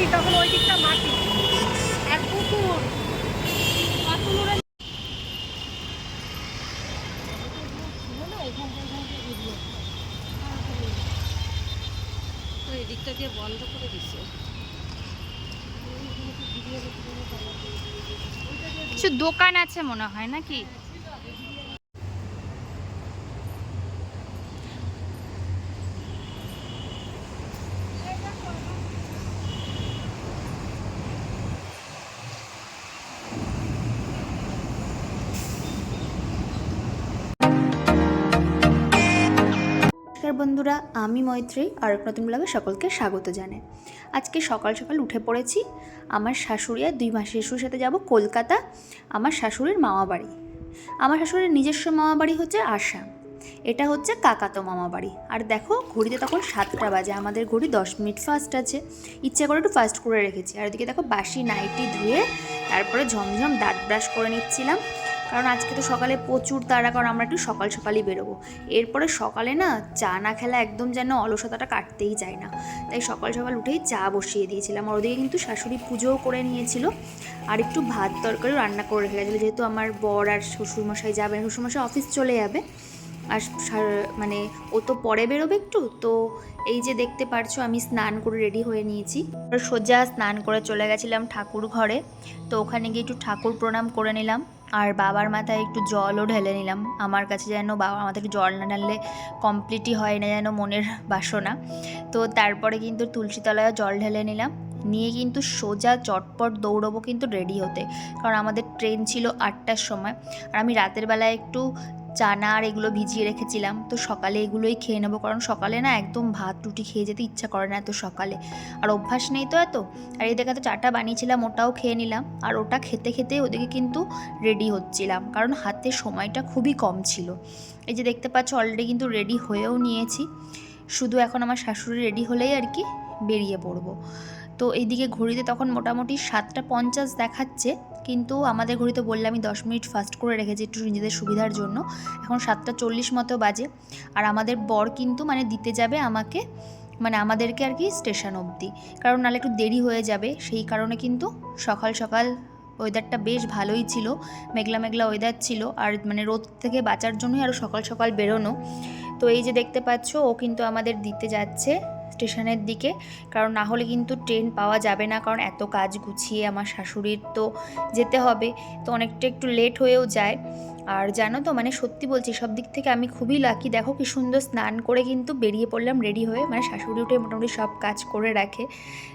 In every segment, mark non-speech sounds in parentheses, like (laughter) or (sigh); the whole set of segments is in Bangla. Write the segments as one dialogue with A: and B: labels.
A: মাটি তখন ওই দিকটা মাটি। এক পুকুর।
B: এদিকটা দিয়ে বন্ধ করে দিছে।
C: কিছু দোকান আছে মনে হয় নাকি?
D: বন্ধুরা, আমি মৈত্রী আর এক নতুন ব্লগে সকলকে স্বাগত জানাই। আজকে সকাল সকাল উঠে পড়েছি। আমার শাশুড়ি আর দুই মাসের শাশুড়ির সাথে যাব কলকাতা। আমার শাশুড়ির মামা বাড়ি। আমার শাশুড়ির নিজস্ব মামা বাড়ি হচ্ছে আসাম। এটা হচ্ছে কাকাতো মামা বাড়ি। আর দেখো, ঘড়িতে তখন সাতটা বাজে। আমাদের ঘড়ি দশ মিনিট ফাস্ট আছে। ইচ্ছে করে একটু ফাস্ট করে রেখেছি। আর ওদিকে দেখো বাসি নাইটি ধুয়ে তারপরে ঝমঝম দাঁত ব্রাশ করে নিচ্ছিলাম। কারণ আজকে তো সকালে প্রচুর তাড়া, কারণ আমরা একটু সকাল সকালই বেরোবো। এরপরে সকালে না চা না খেলা একদম যেন অলসতাটা কাটতেই চায় না। তাই সকাল সকাল উঠেই চা বসিয়ে দিয়েছিলাম। আর ওদিকে কিন্তু শাশুড়ি পুজোও করে নিয়েছিল। আর একটু ভাত তরকারিও রান্না করে রেখে গেছিল যেহেতু আমার বর আর শ্বশুরমশাই যাবে, শ্বশুরমশাই অফিস চলে যাবে। আর মানে ও তো পরে বেরোবে একটু। তো এই যে দেখতে পারছ, আমি স্নান করে রেডি হয়ে নিয়েছি। সোজা স্নান করে চলে গেছিলাম ঠাকুর ঘরে। তো ওখানে গিয়ে একটু ঠাকুর প্রণাম করে নিলাম। আর বাবার মাথায় একটু জলও ঢেলে নিলাম। আমার কাছে যেন বাবা আমাদের একটু জল না ঢাললে কমপ্লিটই হয় না যেন মনের বাসনা। তো তারপরে কিন্তু তুলসী তলায় জল ঢেলে নিলাম। নিয়ে কিন্তু সোজা চটপট দৌড়বো কিন্তু রেডি হতে। কারণ আমাদের ট্রেন ছিল আটটার সময়। আর আমি রাতের বেলায় একটু চানা আর এগুলো ভিজিয়ে রেখেছিলাম। তো সকালে এগুলোই খেয়ে নেব, কারণ সকালে না একদম ভাত, রুটি খেয়ে যেতে ইচ্ছা করে না এত সকালে। আর অভ্যাস নেই তো এত। আর এই দেখা তো চাটা বানিয়েছিলাম, ওটাও খেয়ে নিলাম। আর ওটা খেতে খেতে ওদিকে কিন্তু রেডি হচ্ছিলাম, কারণ হাতে সময়টা খুবই কম ছিল। এই যে দেখতে পাচ্ছ অলরেডি কিন্তু রেডি হয়েও নিয়েছি। শুধু এখন আমার শাশুড়ি রেডি হলেই আর কি বেরিয়ে পড়ব। তো এইদিকে ঘড়িতে তখন মোটামুটি সাতটা পঞ্চাশ দেখাচ্ছে। কিন্তু আমাদের ঘড়িতে বললে আমি দশ মিনিট ফাস্ট করে রেখেছি একটু নিজেদের সুবিধার জন্য। এখন সাতটা চল্লিশ মতো বাজে। আর আমাদের বর কিন্তু মানে দিতে যাবে আমাকে মানে আমাদেরকে আর কি স্টেশন অবধি। কারণ নাহলে একটু দেরি হয়ে যাবে। সেই কারণে কিন্তু সকাল সকাল ওয়েদারটা বেশ ভালোই ছিল। মেঘলা মেঘলা ওয়েদার ছিল। আর মানে রোদ থেকে বাঁচার জন্যই আরও সকাল সকাল বেরোনো। তো এই যে দেখতে পাচ্ছ, ও কিন্তু আমাদের দিতে যাচ্ছে। স্টেশনের দিকে। কারণ না হলে কিন্তু ট্রেন পাওয়া যাবে না, কারণ এত কাজ গুছিয়ে আমার শাশুড়ির তো যেতে হবে। তো অনেকটা একটু লেট হয়েও যায়। আর জানো তো মানে সত্যি বলছি, সব দিক থেকে আমি খুবই লাকি দেখো কি সুন্দর স্নান করে কিন্তু বেরিয়ে পড়লাম রেডি হয়ে। মানে শাশুড়ি উঠে মোটামুটি সব কাজ করে রাখে।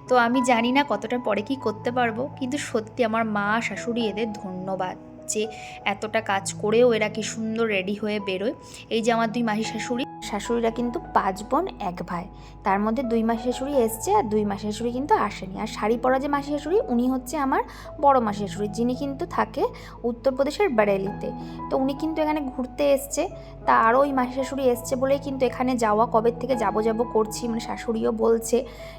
D: তো আমি জানি না কতটা পরে কি করতে পারব, কিন্তু সত্যি আমার মা, শাশুড়ি এদের ধন্যবাদ। যে এতটা কাজ করেও এরা কি সুন্দর রেডি হয়ে বেরোয়। এই যে আমার দুই মাসি শাশুড়ি, শাশুড়িরা কিন্তু পাঁচ বোন, এক ভাই। তার মধ্যে দুই মাসি শাশুড়ি এসছে আর দুই মাসি শাশুড়ি কিন্তু আসেনি। আর শাড়ি পরা যে মাসি শাশুড়ি, উনি হচ্ছে আমার বড় মাসি শাশুড়ি, যিনি কিন্তু থাকে উত্তরপ্রদেশের বারেলিতে। তো উনি কিন্তু এখানে ঘুরতে এসছে। তা আরও ওই মাসি শাশুড়ি এসছে বলেই কিন্তু এখানে যাওয়া, কবে থেকে যাব যাব করছি মানে শাশুড়িও বলছে।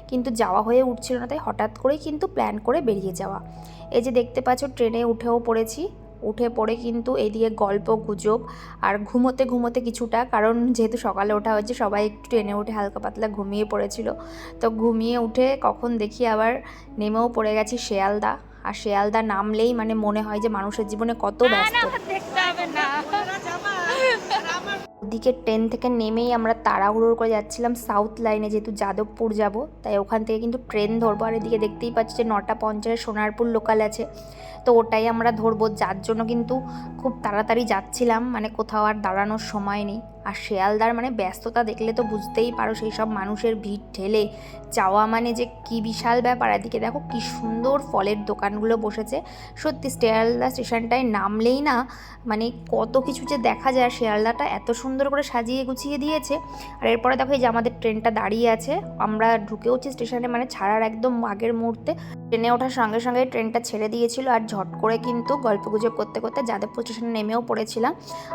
D: কিন্তু যাওয়া হয়ে উঠছিল না, তাই হঠাৎ করেই কিন্তু প্ল্যান করে বেরিয়ে যাওয়া। এই যে দেখতে পাচ্ছ, ট্রেনে উঠেও পড়েছি। উঠে পড়ে কিন্তু এদিকে গল্প গুজব আর ঘুমোতে ঘুমোতে কিছুটা কারণ যেহেতু সকালে ওঠা হয়েছে সবাই একটু ট্রেনে উঠে হালকা পাতলা ঘুমিয়ে পড়েছিল। তো ঘুমিয়ে উঠে কখন দেখি আবার নেমেও পড়ে গেছি শেয়ালদা। আর শেয়ালদা নামলেই মানে মনে হয় যে মানুষের জীবনে কত ব্যস্ত।
C: দেখতে হবে না।
D: ওদিকে ট্রেন থেকে নেমেই আমরা তাড়াহুড়োর করে যাচ্ছিলাম সাউথ লাইনে যেহেতু যাদবপুর যাব। তাই ওখান থেকে কিন্তু ট্রেন ধরবো। আর এদিকে দেখতেই পাচ্ছি যে নটা পঞ্চাশে সোনারপুর লোকাল আছে। তো ওটাই আমরা ধরবো। যার জন্য কিন্তু খুব তাড়াতাড়ি যাচ্ছিলাম। মানে কোথাও আর দাঁড়ানোর সময় নেই। আর শেয়ালদার মানে ব্যস্ততা দেখলে তো বুঝতেই পারো সেই সব মানুষের ভিড় ঠেলে। যাওয়া মানে যে কি বিশাল ব্যাপার, এদিকে দেখো কি সুন্দর ফলের দোকানগুলো বসেছে। সত্যি শেয়ালদা স্টেশনটায় নামলেই না মানে কত কিছু যে দেখা যায় শিয়ালদাটা এত সুন্দর করে সাজিয়ে গুছিয়ে দিয়েছে। আর এরপরে দেখো এই যে আমাদের ট্রেনটা দাঁড়িয়ে আছে, আমরা ঢুকেওছি স্টেশনে মানে ছাড়ার একদম আগের মুহূর্তে। ট্রেনে ওঠার সঙ্গে সঙ্গে ট্রেনটা ছেড়ে দিয়েছিল আর ঝট করে কিন্তু গল্প গুজব করতে করতে যাদবপুর স্টেশনে নেমেও পড়েছিলাম।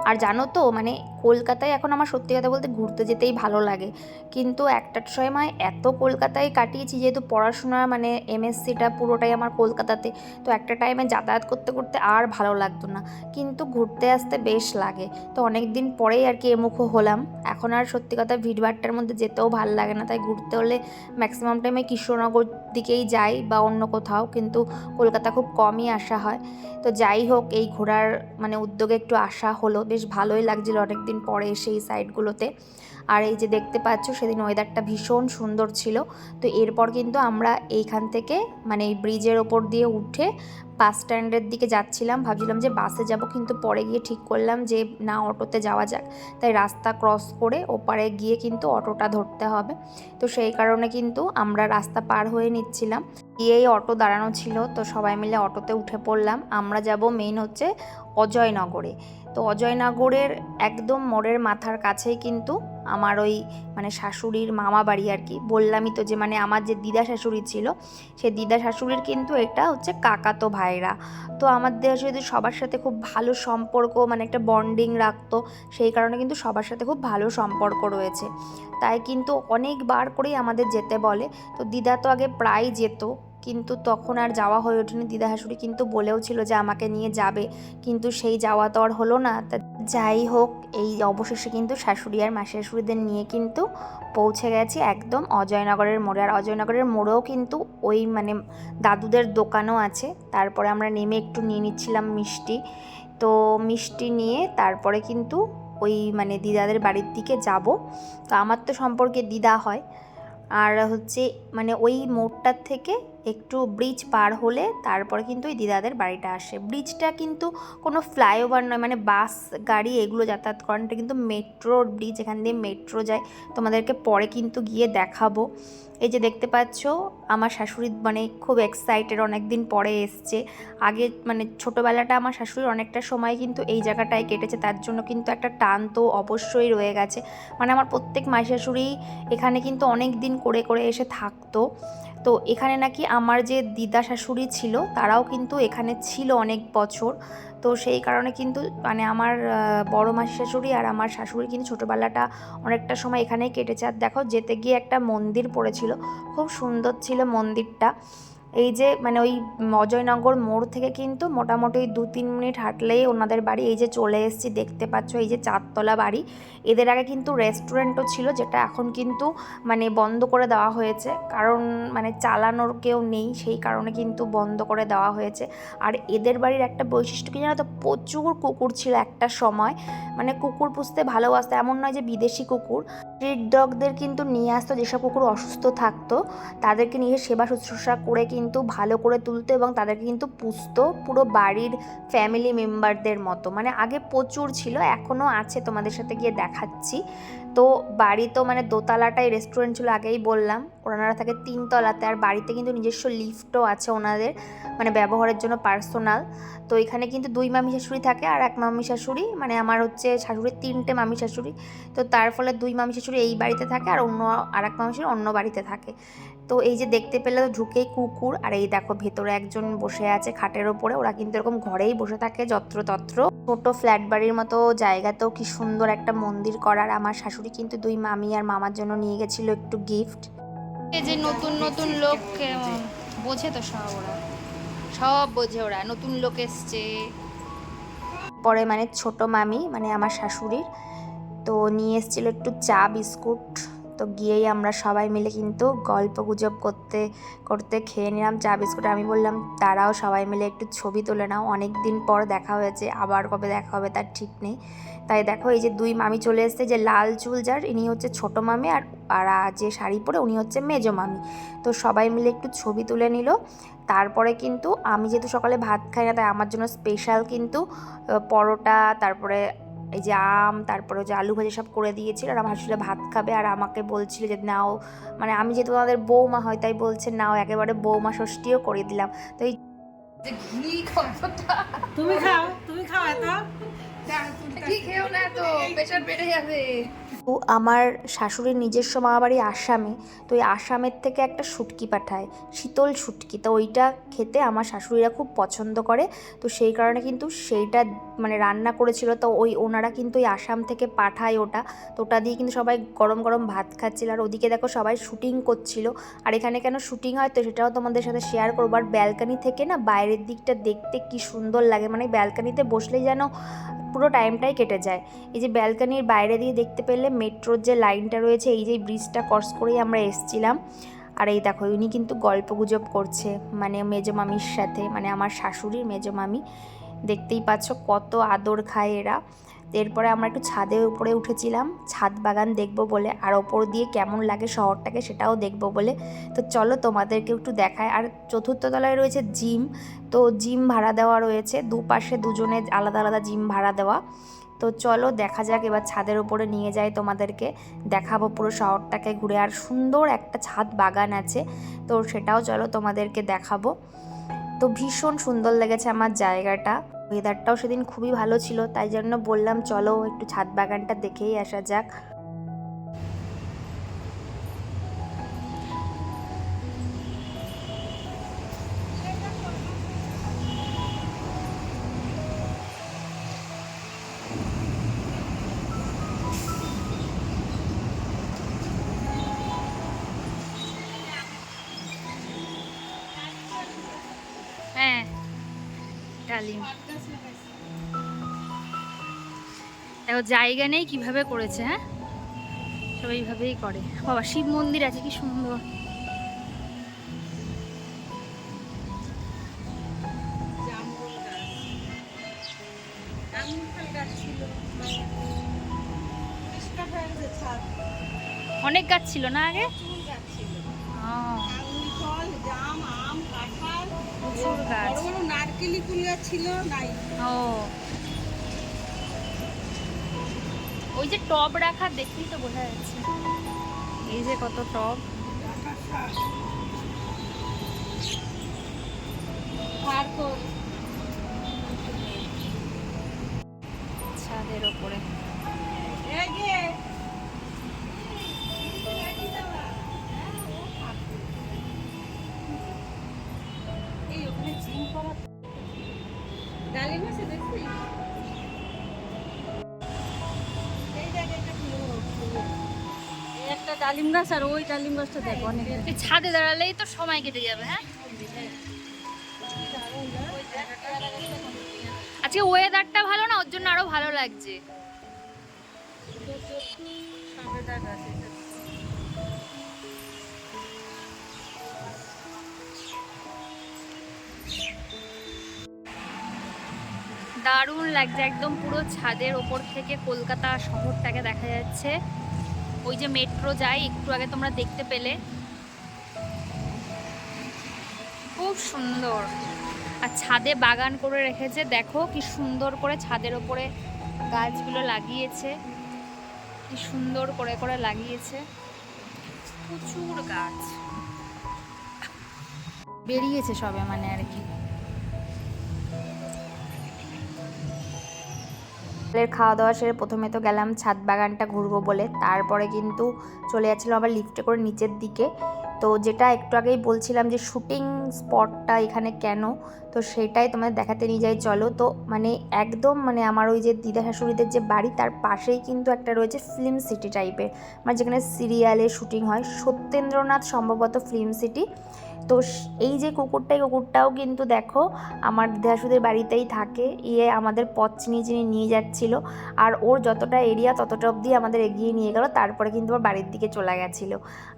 D: আর জানো তো মানে কলকাতায় এখন আমার সত্যি কথা বলতে ঘুরতে যেতেই ভালো লাগে। কিন্তু একটার সময় এত কলকাতায় কাটিয়েছি যেহেতু পড়াশোনা মানে এমএসসিটা পুরোটাই আমার কলকাতাতে, তো একটা টাইমে যাতায়াত করতে করতে আর ভালো লাগতো না। কিন্তু ঘুরতে আসতে বেশ লাগে। তো অনেক দিন পরেই আর কি এমুখো হলাম। এখন আর সত্যি কথা ভিড়ভাট্টার মধ্যে যেতেও ভালো লাগে না। তাই ঘুরতে হলে ম্যাক্সিমাম টাইমে কৃষ্ণনগর দিকেই যাই বা অন্য কোথাও, কিন্তু কলকাতা খুব কমই আসা হয়। তো যাই হোক, এই ঘোরার মানে উদ্যোগে একটু আসা হলো। বেশ ভালোই লাগছিল অনেকদিন পরে এসে এই সাইডগুলোতে আর এই যে দেখতে পাচ্ছ, সেদিন ওয়েদারটা ভীষণ সুন্দর ছিল। তো এরপর কিন্তু আমরা এইখান থেকে মানে এই ব্রিজের ওপর দিয়ে উঠে বাস স্ট্যান্ডের দিকে যাচ্ছিলাম। ভাবছিলাম যে বাসে যাব, কিন্তু পরে গিয়ে ঠিক করলাম যে না, অটোতে যাওয়া যাক। তাই রাস্তা ক্রস করে ওপারে গিয়ে কিন্তু অটোটা ধরতে হবে। তো সেই কারণে কিন্তু আমরা রাস্তা পার হয়ে নিচ্ছিলাম। গিয়েই অটো দাঁড়ানো ছিল, তো সবাই মিলে অটোতে উঠে পড়লাম। আমরা যাব মেইন হচ্ছে অজয়নগরে। তো অজয়নগরের একদম মোড়ের মাথার কাছেই কিন্তু আমার ওই মানে শাশুড়ির মামা বাড়ি আর কি। বললামই তো যে মানে আমার যে দিদা শাশুড়ি ছিল, সে দিদা শাশুড়ির কিন্তু এটা হচ্ছে কাকাতো ভাইরা। তো আমার দিদা শাশুড়ি সবার সাথে খুব ভালো সম্পর্ক মানে একটা বন্ডিং রাখতো, সেই কারণে কিন্তু সবার সাথে খুব ভালো সম্পর্ক রয়েছে। তাই কিন্তু অনেকবার করেই আমাদের যেতে বলে। তো দিদা তো আগে প্রায় যেত। কিন্তু তখন আর যাওয়া হয়ে ওঠেনি। দিদা শাশুড়ি কিন্তু বলেও ছিল যে আমাকে নিয়ে যাবে। কিন্তু সেই যাওয়া তো আর হলো না। তা যাই হোক, এই অবশেষে কিন্তু শাশুড়ি আর মাসি শাশুড়িদের নিয়ে কিন্তু পৌঁছে গেছি একদম অজয়নগরের মোড়ে। আর অজয়নগরের মোড়েও কিন্তু ওই মানে দাদুদের দোকানও আছে। তারপরে আমরা নেমে একটু নিয়ে নিচ্ছিলাম মিষ্টি। তো মিষ্টি নিয়ে তারপরে কিন্তু ওই মানে দিদাদের বাড়ির দিকে যাব। তো আমার তো সম্পর্কে দিদা হয়। আর হচ্ছে মানে ওই মোড়টার থেকে একটু ব্রিজ পার হলে তারপরে কিন্তু ওই দিদাদের বাড়িটা আসে। ব্রিজটা কিন্তু কোনো ফ্লাইওভার নয় মানে বাস, গাড়ি এগুলো যাতায়াত করেন এটা কিন্তু মেট্রোর ব্রিজ এখান দিয়ে মেট্রো যায়। তোমাদেরকে পরে কিন্তু গিয়ে দেখাবো। এই যে দেখতে পাচ্ছ, আমার শাশুড়ি মানে খুব এক্সাইটেড অনেক দিন পরে এসছে। আগে মানে ছোটোবেলাটা আমার শাশুড়ির অনেকটা সময় কিন্তু এই জায়গাটায় কেটেছে, তার জন্য কিন্তু একটা টান তো অবশ্যই রয়ে গেছে। মানে আমার প্রত্যেক মাই শাশুড়ি এখানে কিন্তু অনেক দিন করে করে এসে থাকতো। তো এখানে নাকি আমার যে দিদা শাশুড়ি ছিল, তারাও কিন্তু এখানে ছিল অনেক বছর। তো সেই কারণে কিন্তু মানে আমার বড় মাসি শাশুড়ি আর আমার শাশুড়ি কিন্তু ছোটোবেলাটা অনেকটা সময় এখানেই কেটেছে। আর দেখো, যেতে গিয়ে একটা মন্দির পড়েছিল। খুব সুন্দর ছিল মন্দিরটা। এই যে মানে ওই অজয়নগর মোড় থেকে কিন্তু মোটামুটি দু, তিন মিনিট হাঁটলেই ওনাদের বাড়ি, এই যে চলে এসেছি, দেখতে পাচ্ছ এই যে চারতলা বাড়ি। এদের আগে কিন্তু রেস্টুরেন্টও ছিল, যেটা এখন কিন্তু মানে বন্ধ করে দেওয়া হয়েছে। কারণ মানে চালানোর কেউ নেই, সেই কারণে কিন্তু বন্ধ করে দেওয়া হয়েছে। আর এদের বাড়ির একটা বৈশিষ্ট্য কি জানো তো, প্রচুর কুকুর ছিল একটা সময়। মানে কুকুর পুষতে ভালোবাসতো, এমন নয় যে বিদেশি কুকুর। স্ট্রিট ডগদের কিন্তু নিয়ে আসতো, যেসব কুকুর অসুস্থ থাকতো, তাদেরকে নিয়ে সেবা শুশ্রূষা করে কিন্তু ভালো করে তুলতো এবং তাদেরকে কিন্তু পুষতো পুরো বাড়ির ফ্যামিলি মেম্বারদের মতো। মানে আগে প্রচুর ছিল এখনও আছে তোমাদের সাথে গিয়ে দেখাচ্ছি। তো বাড়ি তো মানে দোতলাটাই রেস্টুরেন্ট ছিল আগেই বললাম। ওনারা থাকে তিনতলাতে আর বাড়িতে কিন্তু নিজস্ব লিফটও আছে ওনাদের মানে ব্যবহারের জন্য পার্সোনাল। তো এখানে কিন্তু দুই মামি শাশুড়ি থাকে আর এক মামি শাশুড়ি মানে আমার হচ্ছে শাশুড়ির তিনটে মামি শাশুড়ি। তো তার ফলে দুই মামি শাশুড়ি এই বাড়িতে থাকে আর অন্য আর এক মামি অন্য বাড়িতে থাকে। তো এই যে দেখতে পেলে তো ঢুকেই কুকুর, আর এই দেখো ভেতরে একজন বসে আছে খাটের ওপরে, ওরা কিন্তু এরকম ঘরেই বসে থাকে যত্রতত্র। ছোট ফ্ল্যাট বাড়ির মতো জায়গাতেও কি সুন্দর একটা মন্দির করার, আমার শাশুড়ি কিন্তু দুই মামি আর মামার জন্য নিয়ে গেছিল একটু গিফট।
C: যে নতুন নতুন লোক বোঝে তো সব ওরা। সব বোঝে ওরা নতুন লোক এসছে।
D: পরে মানে ছোট মামি মানে আমার শাশুড়ির তো নিয়ে এসেছিল একটু চা বিস্কুট। তো গিয়েই আমরা সবাই মিলে কিন্তু গল্প গুজব করতে করতে খেয়ে নিলাম। চা বিস্কুট আমি বললাম, তারাও সবাই মিলে একটু ছবি তুলে নাও। অনেক দিন পর দেখা হয়েছে, আবার কবে দেখা হবে তার ঠিক নেই। তাই দেখো, এই যে দুই মামি চলে এসেছে, যে লাল চুল যার ইনি হচ্ছে ছোট মামি আর আর যে শাড়ি পরে উনি হচ্ছে মেজো মামি। তো সবাই মিলে একটু ছবি তুলে নিল। তারপরে কিন্তু আমি যেহেতু সকালে ভাত খাই না, তাই আমার জন্য স্পেশাল কিন্তু পরোটা, তারপরে এই যে আম তারপরে যে আলু ভাজা সব করে দিয়েছিল আর আমার হাসুরে ভাত খাবে আর আমাকে বলছিল যে নাও মানে আমি যেহেতু আমাদের বৌমা হয় তাই বলছে নাও একেবারে বৌমা ষষ্ঠীও করে দিলাম। তো এই
A: তুমি খাও তুমি খাও এত।
C: কি খেও না তো? প্রেশার বেড়ে যাবে।
D: তো আমার শাশুড়ির নিজস্ব মামাবাড়ি আসামে, তো ওই আসামের থেকে একটা শুটকি পাঠায়, শীতল শুটকি। তো ওইটা খেতে আমার শাশুড়িরা খুব পছন্দ করে, তো সেই কারণে কিন্তু সেইটা মানে রান্না করেছিল। তো ওই ওনারা কিন্তু ওই আসাম থেকে পাঠায় ওটা, তো ওটা দিয়ে কিন্তু সবাই গরম গরম ভাত খাচ্ছিল। আর ওদিকে দেখো সবাই শুটিং করছিল। আর এখানে কেন শুটিং হয় তো সেটাও তোমাদের সাথে শেয়ার করব। আর ব্যালকানি থেকে না বাইরের দিকটা দেখতে কি সুন্দর লাগে। মানে ব্যালকানিতে বসলেই যেন পুরো টাইমটাই কেটে যায়। এই যে ব্যালকানির বাইরে দিয়ে দেখতে পেলে মেট্রোর যে লাইনটা রয়েছে, এই যে ব্রিজটা ক্রস করেই আমরা এসছিলাম। আর এই দেখো, উনি কিন্তু গল্প গুজব করছে মানে মেজো মামির সাথে মানে আমার শাশুড়ির মেজো মামি দেখতেই পাচ্ছ কত আদর খায় এরা। এরপরে আমরা একটু ছাদের উপরে উঠেছিলাম। ছাদ বাগান দেখব বলে আর ওপর দিয়ে কেমন লাগে শহরটাকে সেটাও দেখব বলে। তো চলো তোমাদেরকে একটু দেখায় আর চতুর্থ তলায় রয়েছে জিম। তো জিম ভাড়া দেওয়া রয়েছে। দুপাশে দুজনে আলাদা আলাদা জিম ভাড়া দেওয়া। তো চলো দেখা যাক, এবার ছাদের উপরে নিয়ে যাই তোমাদেরকে। দেখাবো পুরো শহরটাকে ঘুরে। আর সুন্দর একটা ছাদ বাগান আছে। তো সেটাও চলো তোমাদেরকে দেখাবো। তো ভীষণ সুন্দর লেগেছে আমার জায়গাটা। ওয়েদারটাও সেদিন খুবই ভালো ছিল, তাই জন্য বললাম চলো একটু ছাদ বাগানটা দেখেই আসা যাক।
C: ডালিম দেখো, জায়গা নেই কীভাবে করেছে হ্যাঁ? সবাই এইভাবেই করে। বাবা, শিব মন্দির আছে, কি সুন্দর। অনেক গাছ ছিল না আগে?
B: কুল গাছ ছিল নাই।
C: ও। ওই যে টব রাখা দেখলেই তো বোঝা যাচ্ছে। এই যে কত টব। ছাদের ওপরে।
B: ডালিম গাছ আর ওই ডালিম গাছটা দেখো অনেক।
C: ছাদে দাঁড়ালেই তো সময় কেটে যাবে হ্যাঁ? আজকে ওয়েদারটা ভালো না? ওর জন্য আরও ভালো লাগছে। দারুণ লাগছে। একদম পুরো ছাদের ওপর থেকে কলকাতা শহরটাকে দেখা যাচ্ছে। ওই যে মেট্রো যায়, একটু আগে তোমরা দেখতে পেলে। খুব সুন্দর। আর ছাদে বাগান করে রেখেছে। দেখো কি সুন্দর করে ছাদের ওপরে গাছগুলো লাগিয়েছে। কি সুন্দর করে করে লাগিয়েছে। প্রচুর গাছ। বেরিয়েছে সবে মানে আর কি।
D: সকালের খাওয়া দাওয়া সেরে প্রথমে তো গেলাম ছাদ বাগানটা ঘুরবো বলে। তারপরে কিন্তু চলে যাচ্ছিলাম আবার লিফটে করে নিচের দিকে। তো যেটা একটু আগেই বলছিলাম যে শুটিং স্পটটা এখানে কেন? তো সেটাই তোমাদের দেখাতে নিয়ে যাই, চলো। তো মানে একদম মানে আমার ওই যে দিদা শাশুড়িদের যে বাড়ি, তার পাশেই কিন্তু একটা রয়েছে ফিল্ম সিটি টাইপের মানে যেখানে সিরিয়ালে শুটিং হয়। সত্যেন্দ্রনাথ সম্ভবত ফিল্ম সিটি তো এই যে কুকুরটা এই কুকুরটাও কিন্তু দেখো আমার দিদাশুদের বাড়িতেই থাকে। ইয়ে আমাদের পথ চিনিয়ে চিনিয়ে নিয়ে যাচ্ছিল। আর ওর যতটা এরিয়া ততটা অবধি আমাদের এগিয়ে নিয়ে গেল, তারপরে কিন্তু ওর বাড়ির দিকে চলে গেছিল।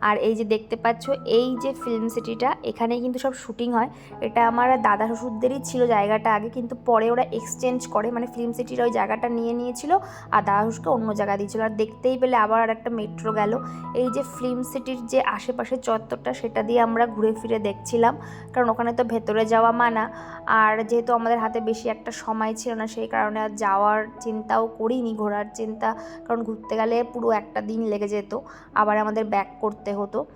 D: আর এই যে দেখতে পাচ্ছ, এই যে ফিল্ম সিটিটা এখানেই কিন্তু সব শুটিং হয়। এটা আমার দাদা শ্বশুরদেরই ছিল জায়গাটা আগে, কিন্তু পরে ওরা এক্সচেঞ্জ করে মানে ফিল্ম সিটির ওই জায়গাটা নিয়ে নিয়েছিল আর দাদা শ্বশুরকে অন্য জায়গা দিয়েছিল। আর দেখতেই পেলে আবার আর একটা মেট্রো গেল। এই যে ফিল্ম সিটির যে আশেপাশে চত্বরটা, সেটা দিয়ে আমরা ঘুরে ফিরে দেখছিলাম, কারণ ওখানে তো ভেতরে যাওয়া মানা। আর যেহেতু আমাদের হাতে বেশি একটা সময় ছিল না, সেই কারণে আর যাওয়ার চিন্তাও করিনি, ঘোরার চিন্তা। কারণ ঘুরতে গেলে পুরো একটা দিন লেগে যেত, আবার আমাদের ব্যাক করতে হতো।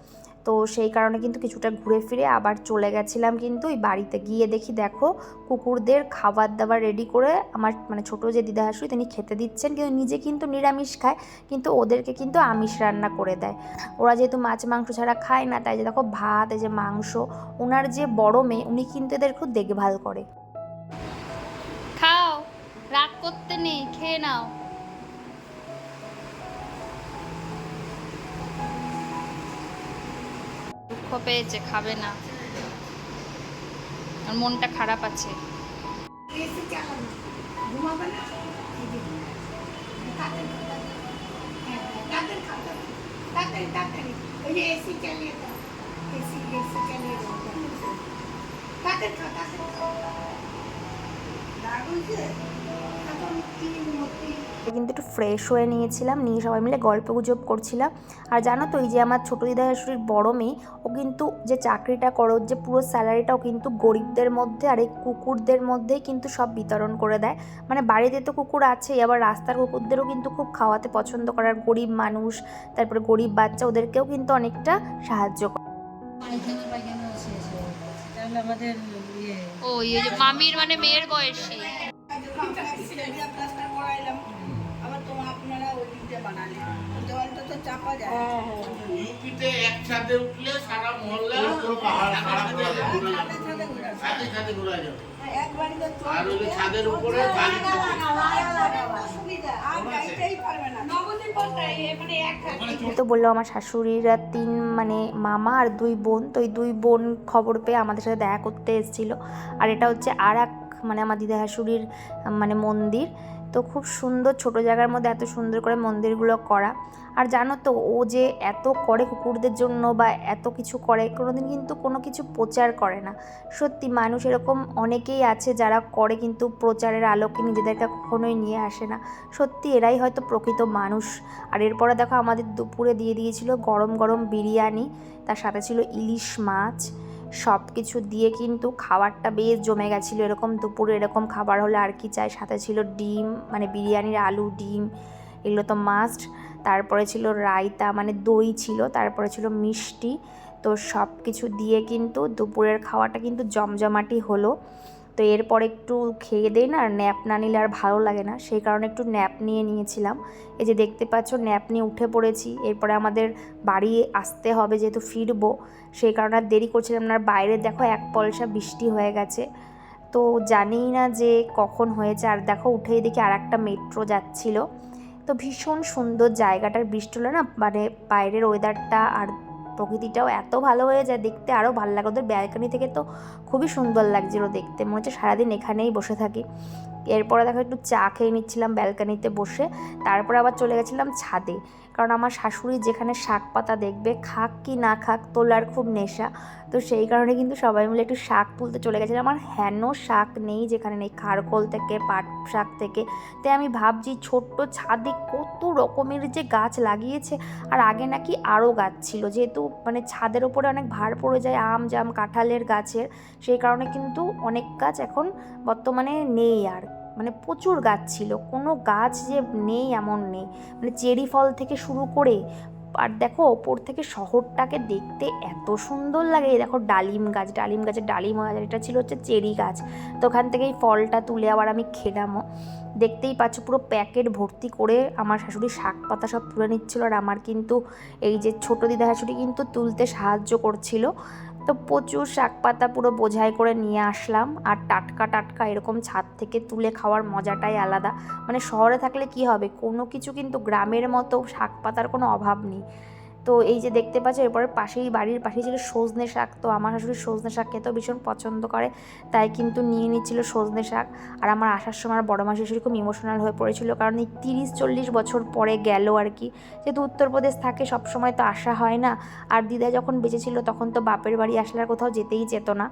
D: তো সেই কারণে কিন্তু কিছুটা ঘুরে ফিরে আবার চলে গেছিলাম কিন্তু ওই বাড়িতে গিয়ে দেখি, দেখো কুকুরদের খাবার দাবার রেডি করে আমার মানে ছোটো যে দিদা হাসুই তিনি খেতে দিচ্ছেন কিন্তু নিজে কিন্তু নিরামিষ খায় কিন্তু ওদেরকে কিন্তু আমিষ রান্না করে দেয়। ওরা যেহেতু মাছ মাংস ছাড়া খায় না, তাই যে দেখো ভাত, এই যে মাংস ওনার যে বড় মেয়ে, উনি কিন্তু এদের খুব দেখভাল করে।
C: খাও, রাগ করতে নেই, খেয়ে নাও। দুঃখ পেয়েছে খাবে না। আর মনটা খারাপ আছে।
A: দারুণ মধ্যে
D: কিন্তু একটু ফ্রেশ হয়ে নিয়েছিলাম। নিয়ে সবাই মিলে গল্প গুজব করছিলাম। আর জানো তো এই যে আমার ছোটো দিদা শাশুড়ির বড় মেয়ে ও কিন্তু যে চাকরিটা করো যে পুরো স্যালারিটাও কিন্তু গরিবদের মধ্যে আর এই কুকুরদের মধ্যেই কিন্তু সব বিতরণ করে দেয়। মানে বাড়িতে তো কুকুর আছেই আবার রাস্তার কুকুরদেরও কিন্তু খুব খাওয়াতে পছন্দ করার গরিব মানুষ তারপরে গরিব বাচ্চা ওদেরকেও কিন্তু অনেকটা সাহায্য করে।
B: তাহলে আমাদের
C: ও মামির মানে মেয়ের বয়সী। (laughs)
A: দেওয়ালটা তো চাপা যায়।
E: ইউপিতে একসাথে উঠলে সারা মহল্লা সাথে সাথে সাথে ঘোরা যাবে আর ওই ছাদের উপরে
A: মানে এক
D: তো বলল আমার শাশুড়িরা তিন মানে মামা আর দুই বোন। তো এই দুই বোন খবর পেয়ে আমাদের সাথে দেখা করতে এসেছিল। আর এটা হচ্ছে আর এক মানে আমার দিদা শাশুড়ির মানে মন্দির। তো খুব সুন্দর ছোট জায়গার মধ্যে এত সুন্দর করে মন্দিরগুলো করা। আর জানো তো, ও যে এত করে কুকুরদের জন্য বা এত কিছু করে, কোনোদিন কিন্তু কোনো কিছু প্রচার করে না। সত্যি মানুষ এরকম অনেকেই আছে যারা করে কিন্তু প্রচারের আলোকে নিজেদেরকে কখনোই নিয়ে আসে না। সত্যি এরাই হয়তো প্রকৃত মানুষ। আর এরপরে দেখো আমাদের দুপুরে দিয়ে দিয়েছিল গরম গরম বিরিয়ানি, তার সাথে ছিল ইলিশ মাছ সব কিছু দিয়ে কিন্তু খাবারটা বেশ জমে গেছিল। এরকম দুপুরে এরকম খাবার হলে আর কি চাই? সাথে ছিল ডিম মানে বিরিয়ানির আলু, ডিম, এগুলো তো মাস্ট তারপরে ছিল রায়তা মানে দই ছিল, তারপরে ছিল মিষ্টি। তো সব কিছু দিয়ে কিন্তু দুপুরের খাওয়াটা কিন্তু জমজমাটি হলো। তো এরপর একটু খেয়ে দেই না, আর ন্যাপ না নিলে আর ভালো লাগে না। সেই কারণে একটু ন্যাপ নিয়ে নিয়েছিলাম। এই যে দেখতে পাচ্ছ, ন্যাপ নিয়ে উঠে পড়েছি। এরপরে আমাদের বাড়ি আসতে হবে যেহেতু ফিরবো। সেই কারণে আর দেরি করছিলাম না। আর বাইরে দেখো এক পয়সা বৃষ্টি হয়ে গেছে। তো জানিই না যে কখন হয়েছে। আর দেখো উঠেই দেখি আর একটা মেট্রো যাচ্ছিল। তো ভীষণ সুন্দর জায়গাটার বৃষ্টি হলে না? মানে বাইরের ওয়েদারটা আর প্রকৃতিটাও এত ভালো হয়ে যায় দেখতে আরও ভালো লাগে। ওদের ব্যালকনি থেকে তো খুবই সুন্দর লাগছিল দেখতে। মনে হচ্ছে সারাদিন এখানেই বসে থাকি। এরপরে দেখো একটু চা খেয়ে নিচ্ছিলাম ব্যালকানিতে বসে। তারপরে আবার চলে গেছিলাম ছাদে। কারণ আমার শাশুড়ি যেখানে শাক পাতা দেখবে, খাক কি না খাক তোলার খুব নেশা। তো সেই কারণে কিন্তু সবাই মিলে একটু শাক তুলতে চলে গেছিলাম। আমার হেন শাক নেই যেখানে নেই, খারকোল থেকে, পাট শাক থেকে। তাই আমি ভাবছি ছোট্ট ছাদে কত রকমের যে গাছ লাগিয়েছে, আর আগে নাকি আরও গাছ ছিল। যেহেতু মানে ছাদের ওপরে অনেক ভার পড়ে যায় আম, জাম, কাঁঠালের গাছের, সেই কারণে কিন্তু অনেক গাছ এখন বর্তমানে নেই আর মানে প্রচুর গাছ ছিল। কোনো গাছ যে নেই এমন নেই। মানে চেরি ফল থেকে শুরু করে, আর দেখো ওপর থেকে শহরটাকে দেখতে এত সুন্দর লাগে। দেখো ডালিম গাছ, ডালিম গাছের ডালিম যায় এটা ছিল হচ্ছে চেরি গাছ। তো ওখান থেকে এই ফলটা তুলে আবার আমি খেলামও দেখতেই পাচ্ছ পুরো প্যাকেট ভর্তি করে আমার শাশুড়ি শাক পাতা সব তুলে নিচ্ছিল। আর আমার কিন্তু এই যে ছোটো দিদা শাশুড়ি কিন্তু তুলতে সাহায্য করছিল। তো প্রচুর শাক পাতা পুরো বোঝাই করে নিয়ে আসলাম। আর টাটকা টাটকা এরকম ছাদ থেকে তুলে খাওয়ার মজাটাই আলাদা। মানে শহরে থাকলে কি হবে? কোনো কিছু কিন্তু গ্রামের মতো শাক পাতার কোনো অভাব নেই। তো এই যে দেখতে পাচ্ছ, এরপরে পাশেই বাড়ির পাশেই ছিল সজনে শাক। তো আমার শাশুড়ি সজনে শাক খেতেও ভীষণ পছন্দ করে, তাই কিন্তু নিয়ে নিচ্ছিল সজনে শাক। আর আমার আসার সময় আমার বড় মা শাশুড়ি খুব ইমোশনাল হয়ে পড়েছিল, কারণ এই তিরিশ চল্লিশ বছর পরে গেল আর কি। যেহেতু উত্তরপ্রদেশ থাকে সব সময় তো আসা হয় না। আর দিদা যখন বেঁচে ছিল, তখন তো বাপের বাড়ি আসলে আর কোথাও যেতেই যেত না।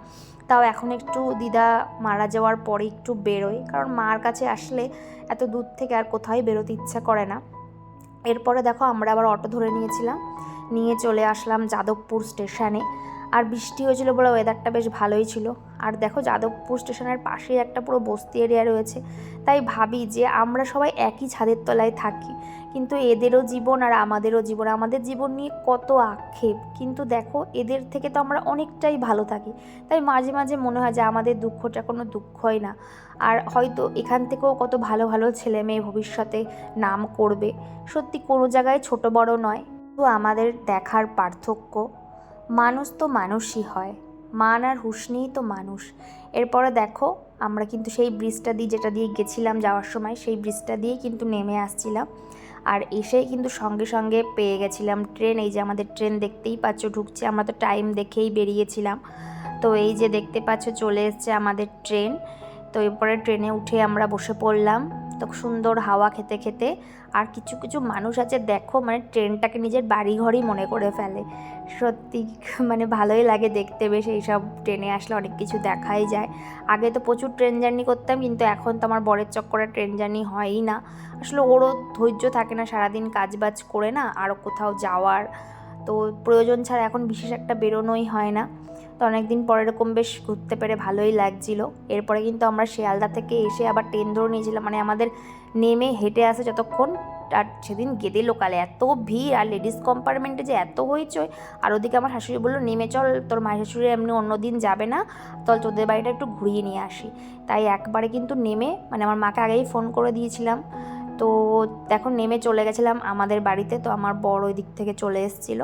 D: তাও এখন একটু দিদা মারা যাওয়ার পরে একটু বেরোয়, কারণ মার কাছে আসলে এত দূর থেকে আর কোথাও বেরোতে ইচ্ছা করে না। এরপরে দেখো আমরা আবার অটো ধরে নিয়েছিলাম। নিয়ে চলে আসলাম যাদবপুর স্টেশনে। আর বৃষ্টি হয়েছিল বলে ওয়েদারটা বেশ ভালোই ছিল। আর দেখো, যাদবপুর স্টেশনের পাশেই একটা পুরো বস্তি এরিয়া রয়েছে। তাই ভাবি যে আমরা সবাই একই ছাদের তলায় থাকি। কিন্তু এদেরও জীবন আর আমাদেরও জীবন। আমাদের জীবন নিয়ে কত আক্ষেপ। কিন্তু দেখো, এদের থেকে তো আমরা অনেকটাই ভালো থাকি। তাই মাঝে মাঝে মনে হয় যে আমাদের দুঃখটা কোনো দুঃখই না। আর হয়তো এখান থেকেও কত ভালো ভালো ছেলে মেয়ে ভবিষ্যতে নাম করবে। সত্যি কোনো জায়গায় ছোট বড় নয়। আমাদের দেখার পার্থক্য, মানুষ তো মানুষই হয়, মান আর হুঁশ তো মানুষ। এরপরে দেখো, আমরা কিন্তু সেই ব্রিজটা দিয়ে যেটা দিয়ে গেছিলাম যাওয়ার সময়, সেই ব্রিজটা দিয়েই কিন্তু নেমে আসছিলাম। আর এসেই কিন্তু সঙ্গে সঙ্গে পেয়ে গেছিলাম ট্রেন, এই যে আমাদের ট্রেন দেখতেই পাচ্ছ ঢুকছে, আমরা তো টাইম দেখেই বেরিয়েছিলাম। তো এই যে দেখতে পাচ্ছ চলে এসছে আমাদের ট্রেন। তো এরপরে ট্রেনে উঠে আমরা বসে পড়লাম। তো সুন্দর হাওয়া খেতে খেতে। আর কিছু কিছু মানুষ আছে, দেখো মানে ট্রেনটাকে নিজের বাড়ি ঘরই মনে করে ফেলে। সত্যি মানে ভালোই লাগে দেখতে, বেশ এইসব ট্রেনে আসলে অনেক কিছু দেখাই যায়। আগে তো প্রচুর ট্রেন জার্নি করতাম, কিন্তু এখন তো আমার বরের চক্করে ট্রেন জার্নি হয়ই না। আসলে ওরও ধৈর্য থাকে না সারাদিন কাজবাজ করে না আরও কোথাও যাওয়ার। তো প্রয়োজন ছাড়া এখন বিশেষ একটা বেরোনোই হয় না। তো অনেকদিন পর এরকম বেশ ঘুরতে পেরে ভালোই লাগছিল। এরপরে কিন্তু আমরা শিয়ালদা থেকে এসে আবার ট্রেন ধরে নিয়েছিলাম। মানে আমাদের নেমে হেঁটে আসে যতক্ষণ, আর সেদিন গেদে লোকালে এত ভিড়, আর লেডিস কম্পার্টমেন্টে যে এত হইচই, আর ওদিকে আমার শাশুড়ি বলল, নেমে চল, তোর মায়ের শাশুড়ি এমনি অন্য দিন যাবে না, চল তোদের বাড়িটা একটু ঘুরিয়ে নিয়ে আসি। তাই একবারে কিন্তু নেমে মানে আমার মাকে আগেই ফোন করে দিয়েছিলাম। তো এখন নেমে চলে গেছিলাম আমাদের বাড়িতে, তো আমার বড় ওই দিক থেকে চলে এসেছিল।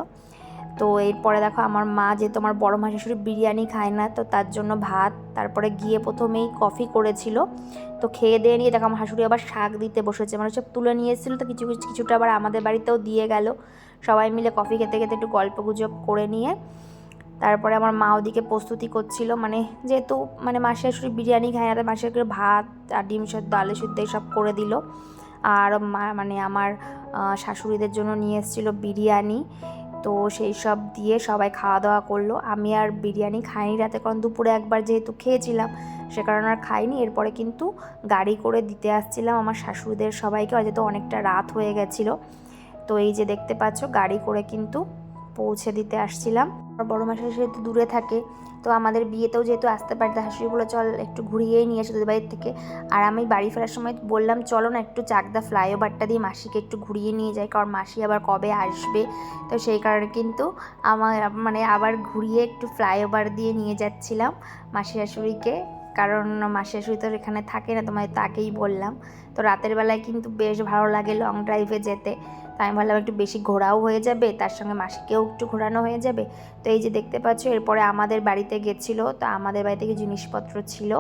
D: তো এরপরে দেখো আমার মা যেহেতু আমার বড় মা শাশুড়ি বিরিয়ানি খায় না, তো তার জন্য ভাত, তারপরে গিয়ে প্রথমেই কফি করেছিল। তো খেয়ে দিয়ে নিয়ে দেখো আমার শাশুড়ি আবার শাক দিতে বসেছে মানে সব তুলে নিয়ে এসেছিল, তো কিছু কিছু, কিছুটা আবার আমাদের বাড়িতেও দিয়ে গেল। সবাই মিলে কফি খেতে খেতে একটু গল্প গুজব করে নিয়ে, তারপরে আমার মা ওদিকে প্রস্তুতি করছিল মানে যেহেতু মানে মাসি শাশুড়ি বিরিয়ানি খায় না, তাই মাসি শাশুড়ি ভাত আর ডিম সেদ্ধ, আলু সেদ্ধ সব করে দিল। আর মানে আমার শাশুড়িদের জন্য নিয়ে এসেছিল বিরিয়ানি। তো সেই সব দিয়ে সবাই খাওয়া দাওয়া করল। আমি আর বিরিয়ানি খাইনি রাতে, কারণ দুপুরে একবার যেহেতু খেয়েছিলাম, সে কারণে আর খাইনি। এরপরে কিন্তু গাড়ি করে দিতে আসছিলাম আমার শাশুড়িদের সবাইকে। যেহেতু অনেকটা রাত হয়ে গেছিল। তো এই যে দেখতে পাচ্ছ, গাড়ি করে কিন্তু পৌঁছে দিতে আসছিলাম। আমার বড় মাসের যেহেতু দূরে থাকে, তো আমাদের বিয়েতেও যেহেতু আসতে পারতে শাশুড়ি বলে, চল একটু ঘুরিয়েই নিয়ে আসো তোদের বাড়ির থেকে। আর আমি বাড়ি ফেরার সময় বললাম, চলো না একটু চাকদা ফ্লাইওভারটা দিয়ে মাসিকে একটু ঘুরিয়ে নিয়ে যাই, কারণ মাসি আবার কবে আসবে? তো সেই কারণে কিন্তু আমার মানে আবার ঘুরিয়ে একটু ফ্লাইওভার দিয়ে নিয়ে যাচ্ছিলাম মাসি শাশুড়িকে, কারণ মাসি শাশুড়ি তো এখানে থাকে না তোমায় তাকেই বললাম। তো রাতের বেলায় কিন্তু বেশ ভালো লাগে লং ড্রাইভে যেতে। তাই আমি ভাবলাম একটু বেশি ঘোরাও হয়ে যাবে, তার সঙ্গে মাসিকেও একটু ঘোরানো হয়ে যাবে। তো এই যে দেখতে পাচ্ছ, এরপরে আমাদের বাড়িতে গেছিল, তো আমাদের বাড়ি থেকে জিনিসপত্র ছিল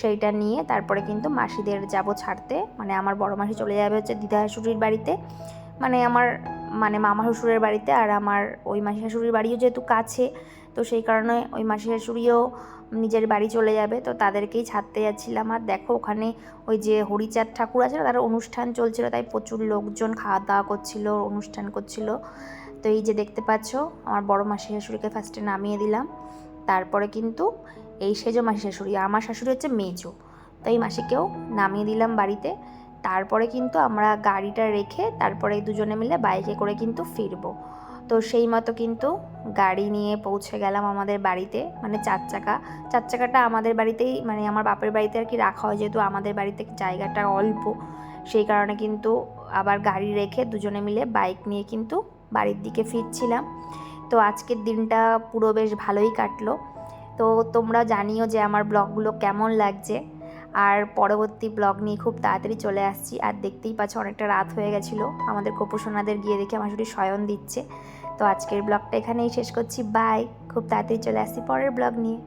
D: সেইটা নিয়ে তারপরে কিন্তু মাসিদের যাব ছাড়তে। মানে আমার বড় মাসি চলে যাবে হচ্ছে দিদা শাশুড়ির বাড়িতে। মানে আমার মানে মামা শ্বশুরের বাড়িতে আর আমার ওই মাসি শাশুড়ির বাড়িও যেহেতু কাছে, তো সেই কারণে ওই মাসি শাশুড়িও নিজের বাড়ি চলে যাবে, তো তাদেরকেই ছাড়তে যাচ্ছিলাম। আর দেখো ওখানে ওই যে হরিচাঁদ ঠাকুর আছে না, তার অনুষ্ঠান চলছিল, তাই প্রচুর লোকজন খাওয়া দাওয়া করছিল, অনুষ্ঠান করছিল। তো এই যে দেখতে পাচ্ছ, আমার বড় মাসি শাশুড়িকে ফার্স্টে নামিয়ে দিলাম। তারপরে কিন্তু এই সেজো মাসি শাশুড়ি, আমার শাশুড়ি হচ্ছে মেজো, তো এই মাসিকেও নামিয়ে দিলাম বাড়িতে। তারপরে কিন্তু আমরা গাড়িটা রেখে তারপরে দুজনে মিলে বাইকে করে কিন্তু ফিরবো। তো সেই মতো কিন্তু গাড়ি নিয়ে পৌঁছে গেলাম আমাদের বাড়িতে মানে চার চাকা। চার চাকাটা আমাদের বাড়িতেই মানে আমার বাপের বাড়িতে আর কি রাখা হয়, যেহেতু আমাদের বাড়িতে জায়গাটা অল্প। সেই কারণে কিন্তু আবার গাড়ি রেখে দুজনে মিলে বাইক নিয়ে কিন্তু বাড়ির দিকে ফিরছিলাম। তো আজকের দিনটা পুরো বেশ ভালোই কাটলো। তো তোমরা জানিও যে আমার ব্লগগুলো কেমন লাগছে। আর পরবর্তী ব্লগ নিয়ে খুব তাড়াতাড়ি চলে আসছি। আর দেখতেই পাচ্ছ অনেকটা রাত হয়ে গেছিল। আমাদের গোপসোনাদের গিয়ে দেখে আমার শুধু শয়ন দিচ্ছে। তো আজকের ব্লগটা এখানেই শেষ করছি। বাই খুব তাড়াতাড়ি চলে আসছি পরের ব্লগ নিয়ে।